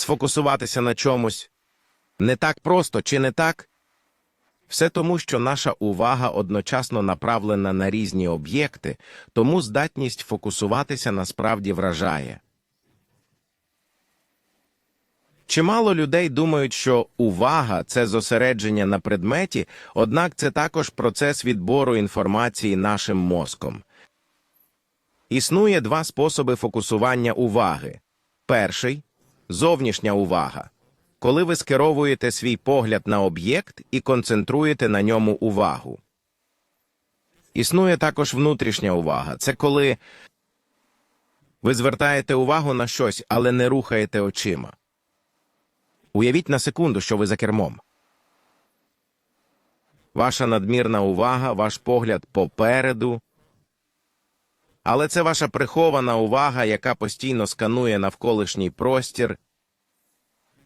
сфокусуватися на чомусь не так просто чи не так? Все тому, що наша увага одночасно направлена на різні об'єкти, тому здатність фокусуватися насправді вражає. Чимало людей думають, що увага це зосередження на предметі, однак це також процес відбору інформації нашим мозком. Існує два способи фокусування уваги. Перший зовнішня увага. Коли ви скеровуєте свій погляд на об'єкт і концентруєте на ньому увагу. Існує також внутрішня увага. Це коли ви звертаєте увагу на щось, але не рухаєте очима. Уявіть на секунду, що ви за кермом. Ваша надмірна увага, ваш погляд попереду. Але це ваша прихована увага, яка постійно сканує навколишній простір,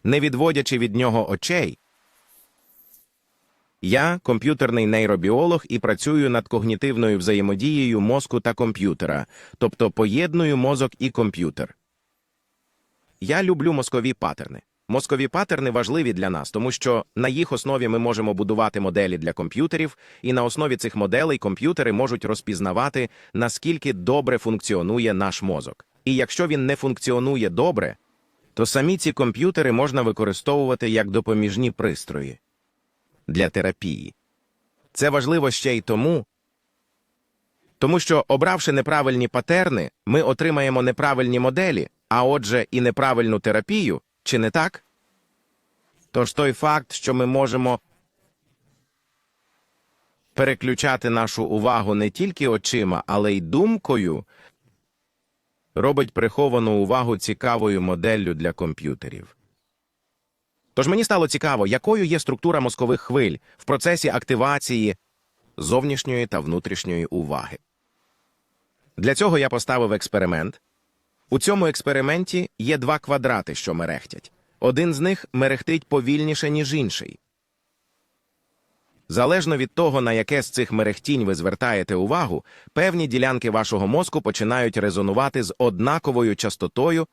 не відводячи від нього очей. Я комп'ютерний нейробіолог і працюю над когнітивною взаємодією мозку та комп'ютера, тобто поєдную мозок і комп'ютер. Я люблю мозкові патерни. Мозкові патерни важливі для нас, тому що на їх основі ми можемо будувати моделі для комп'ютерів, і на основі цих моделей комп'ютери можуть розпізнавати, наскільки добре функціонує наш мозок. І якщо він не функціонує добре, то самі ці комп'ютери можна використовувати як допоміжні пристрої для терапії. Це важливо ще й тому, тому що, обравши неправильні патерни, ми отримаємо неправильні моделі, а отже, і неправильну терапію, чи не так? Тож той факт, що ми можемо переключати нашу увагу не тільки очима, але й думкою, робить приховану увагу цікавою моделлю для комп'ютерів. Тож мені стало цікаво, якою є структура мозкових хвиль в процесі активації зовнішньої та внутрішньої уваги. Для цього я поставив експеримент. У цьому експерименті є два квадрати, що мерехтять. Один з них мерехтить повільніше, ніж інший. Залежно від того, на яке з цих мерехтінь ви звертаєте увагу, певні ділянки вашого мозку починають резонувати з однаковою частотою,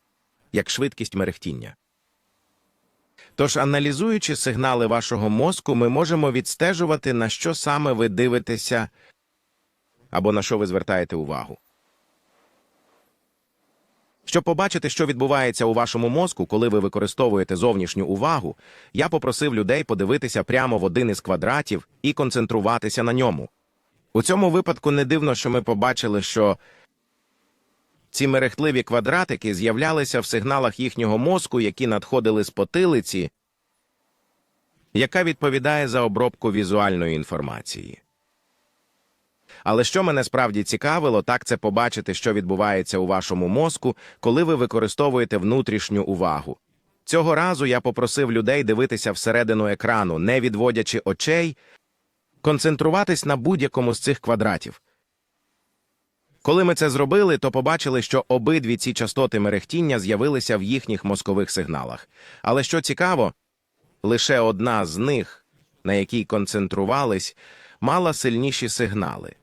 як швидкість мерехтіння. Тож, аналізуючи сигнали вашого мозку, ми можемо відстежувати, на що саме ви дивитеся або на що ви звертаєте увагу. Щоб побачити, що відбувається у вашому мозку, коли ви використовуєте зовнішню увагу, я попросив людей подивитися прямо в один із квадратів і концентруватися на ньому. У цьому випадку не дивно, що ми побачили, що ці мерехтливі квадратики з'являлися в сигналах їхнього мозку, які надходили з потилиці, яка відповідає за обробку візуальної інформації. Але що мене справді цікавило, так це побачити, що відбувається у вашому мозку, коли ви використовуєте внутрішню увагу. Цього разу я попросив людей дивитися всередину екрану, не відводячи очей, концентруватись на будь-якому з цих квадратів. Коли ми це зробили, то побачили, що обидві ці частоти мерехтіння з'явилися в їхніх мозкових сигналах. Але що цікаво, лише одна з них, на якій концентрувались, мала сильніші сигнали.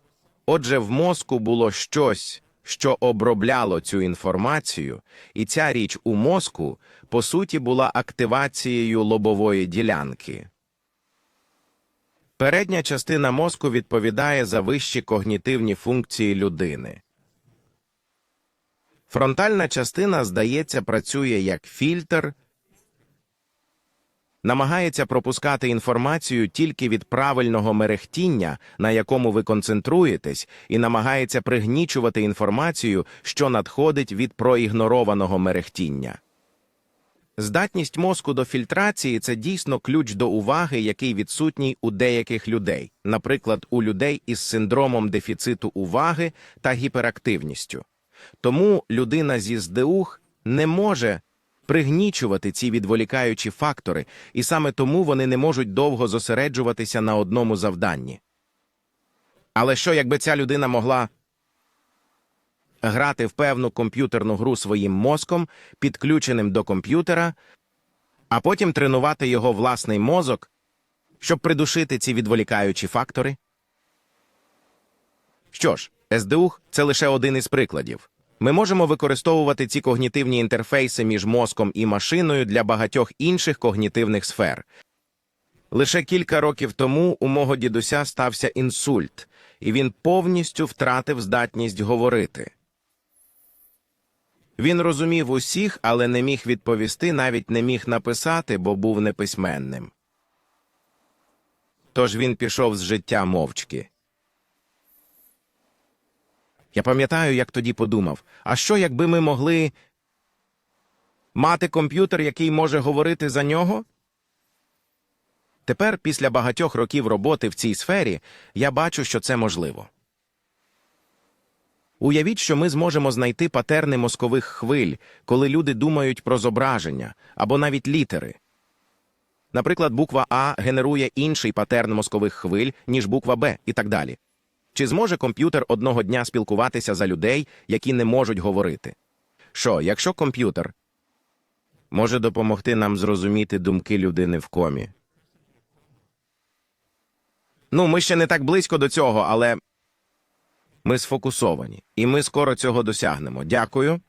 Отже, в мозку було щось, що обробляло цю інформацію, і ця річ у мозку, по суті, була активацією лобової ділянки. Передня частина мозку відповідає за вищі когнітивні функції людини. Фронтальна частина, здається, працює як фільтр, намагається пропускати інформацію тільки від правильного мерехтіння, на якому ви концентруєтесь, і намагається пригнічувати інформацію, що надходить від проігнорованого мерехтіння. Здатність мозку до фільтрації це дійсно ключ до уваги, який відсутній у деяких людей, наприклад, у людей із синдромом дефіциту уваги та гіперактивністю. Тому людина зі СДУХ не може пригнічувати ці відволікаючі фактори, і саме тому вони не можуть довго зосереджуватися на одному завданні. Але що, якби ця людина могла грати в певну комп'ютерну гру своїм мозком, підключеним до комп'ютера, а потім тренувати його власний мозок, щоб придушити ці відволікаючі фактори? Що ж, СДУХ – це лише один із прикладів. Ми можемо використовувати ці когнітивні інтерфейси між мозком і машиною для багатьох інших когнітивних сфер. Лише кілька років тому у мого дідуся стався інсульт, і він повністю втратив здатність говорити. Він розумів усіх, але не міг відповісти, навіть не міг написати, бо був неписьменним. Тож він пішов з життя мовчки. Я пам'ятаю, як тоді подумав: а що, якби ми могли мати комп'ютер, який може говорити за нього? Тепер, після багатьох років роботи в цій сфері, я бачу, що це можливо. Уявіть, що ми зможемо знайти патерни мозкових хвиль, коли люди думають про зображення або навіть літери. Наприклад, буква А генерує інший патерн мозкових хвиль, ніж буква Б і так далі. Чи зможе комп'ютер одного дня спілкуватися за людей, які не можуть говорити? Що, якщо комп'ютер може допомогти нам зрозуміти думки людини в комі? Ну, ми ще не так близько до цього, але ми сфокусовані, і ми скоро цього досягнемо. Дякую.